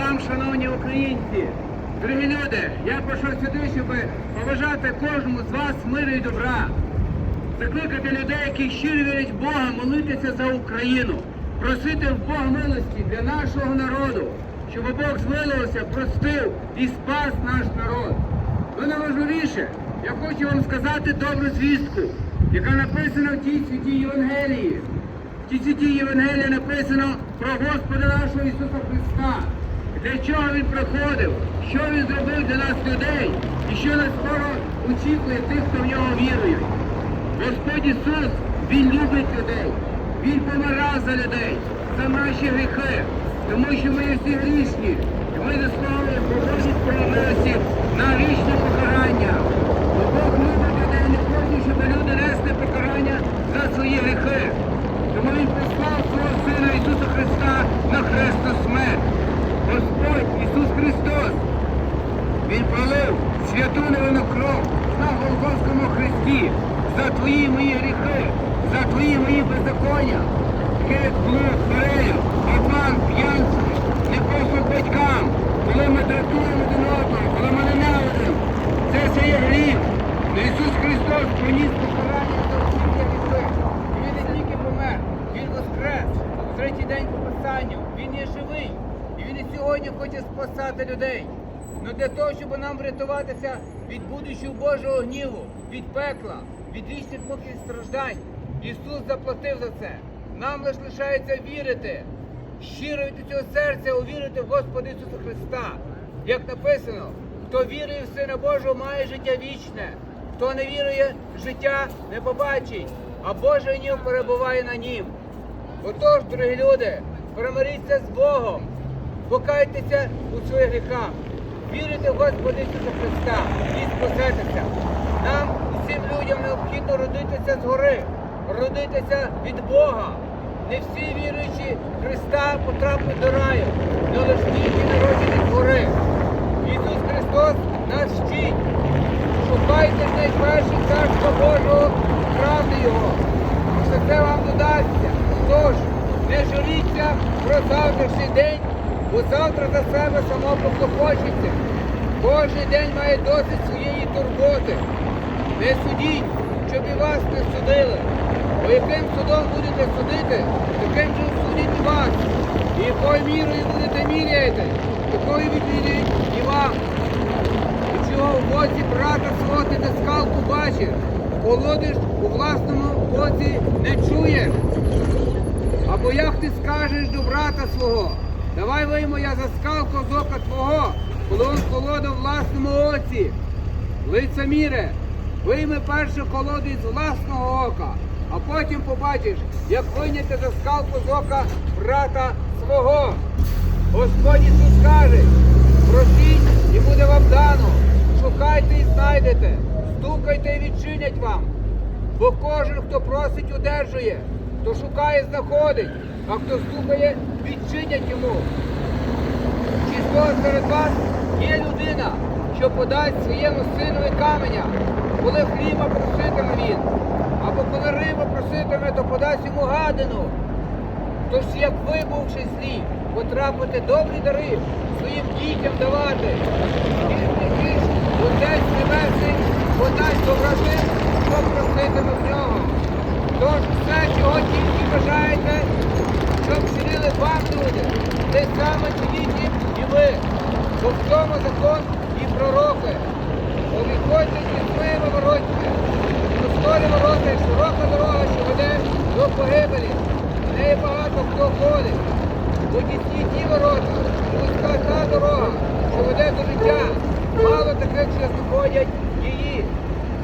вам, шановні українці. Дорогі люди, я прийшов сюди, щоб побажати кожному з вас миру і добра. Закликати людей, які щиро вірять в Бога, молитися за Україну, просити в Бога милості для нашого народу, щоб Бог змилився, простив і спас наш народ. Ну найважливіше, я хочу вам сказати добру звістку, яка написана в тій святій Євангелії. В тій святій Євангелії написано про Господа нашого Ісуса Христа. Для чого Він приходив, що Він зробив для нас людей, і що нас скоро очікує тих, хто в нього вірує. Господь Ісус, Він любить людей, Він помирав за людей, за наші гріхи, тому що ми всі грішні, і ми заслуговуємо Божій справедливості на вічне покарання. Бо Бог любить людей, не хоче, щоб люди несли покарання за свої гріхи. Тому Він прислав свого Сина Ісуса Христа на хрестну смерть. Господь Ісус Христос, він пролив святу невинну кров на Голгофському хресті за твої мої гріхи, за твої мої беззаконня. Як блуд, хвилею, обман, п'янство, непослух батькам, коли ми дратуємо один одного, коли ми ненавидимо. Це все є гріх. Ісус Христос поніс покарання за всі гріхи. І Він не тільки помер, Він воскрес. Третій день Писанню. Він є живий. І він і сьогодні хоче спасати людей. Ну для того, щоб нам врятуватися від будущого Божого гніву, від пекла, від вічних мук і страждань, Ісус заплатив за це. Нам лише лишається вірити, щиро від цього серця увірити в Господа Ісуса Христа. Як написано, хто вірує в Сина Божого, має життя вічне, хто не вірує, життя не побачить, а Божий гнів перебуває на нім. Отож, дорогі люди, примиріться з Богом, покайтеся у своїх гріхах, вірите в Господа Ісуса Христа і спасетеся. Нам, усім людям, необхідно родитися згори, родитися від Бога. Не всі віруючі Христа потраплять до раю, але лише які народжені згори. Ісус Христос нас вчить. Шукайте найперше царство Божого, правди Його. Все це вам додасться. Тож, не жаліться про завтрашній день, бо завтра за себе само поклопочеться. Кожен день має досить своєї турботи. Не судіть, щоб і вас не судили. Бо яким судом будете судити, таким же судять вас. І якою мірою будете міряти, такою відміряють і вам. І чого в боці брата свого ти не скалку бачиш, колодиш у власному боці не чуєш. Або як ти скажеш до брата свого, давай виймо я за скалку з ока твого, коли он колода в власному оці. Лицеміре, вийми першу колоду із власного ока, а потім побачиш, як вийняти за скалку з ока брата свого. Господь Ісус каже, просіть і буде вам дано, шукайте і знайдете, стукайте і відчинять вам. Бо кожен, хто просить, одержує, хто шукає, знаходить, а хто стукає, відчинять йому. Чи з серед вас є людина, що подасть своєму синові каменя, коли хліба проситиме він, або коли риба проситиме, то подасть йому гадину. Тож, як ви, бувши злі, потрапите добрі дари своїм дітям давати. Отець Небесний подасть доброти, що проситиме в нього. Тож все, чого тільки бажаєте, щоб вчинили вам люди, те саме чиніть їм і ви. Бо в цьому закон і пророки. Обіходьте тісними воротьми. Просторі ворота і широка дорога, що веде до погибелі. В неї багато хто ходить. Бо ті ворота, вузька та дорога, що веде до життя. Мало таких, що знаходять її.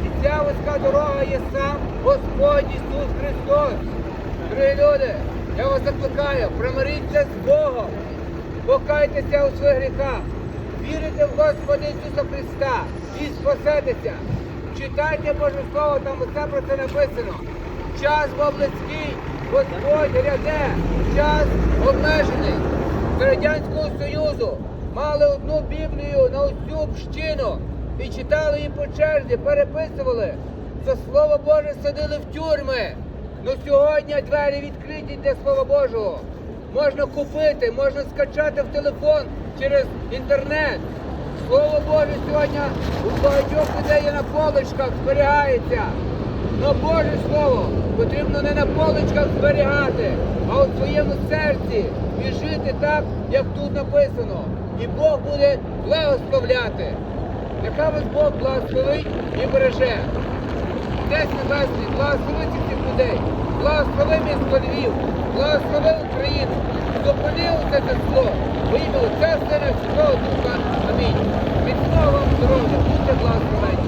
І ця вузька дорога є сам Господь Ісус Христос. Дорогі люди, я вас закликаю, примиріться з Богом, покайтеся у своїх гріхах, вірите в Господа Ісуса Христа і спасетеся. Читайте Боже Слово, там усе про це написано. Час близький, Господь ряде, час обмежений. З Радянського Союзу мали одну Біблію на усю общину і читали її по черзі, переписували. За Слово Боже садили в тюрми. Ну сьогодні двері відкриті для Слова Божого. Можна купити, можна скачати в телефон через інтернет. Слово Боже сьогодні у багатьох людей на поличках, зберігається. Но Боже Слово потрібно не на поличках зберігати, а у своєму серці і жити так, як тут написано. І Бог буде благословляти. Нехай вас Бог благословить і береже. Десь небесний, благослови цих людей, благослови місто Львів, благослови Зупини усе це зло, во ім'я Отця, Сина, Святого Духа. Амінь. Міцного вам здоров'я, будьте благословені.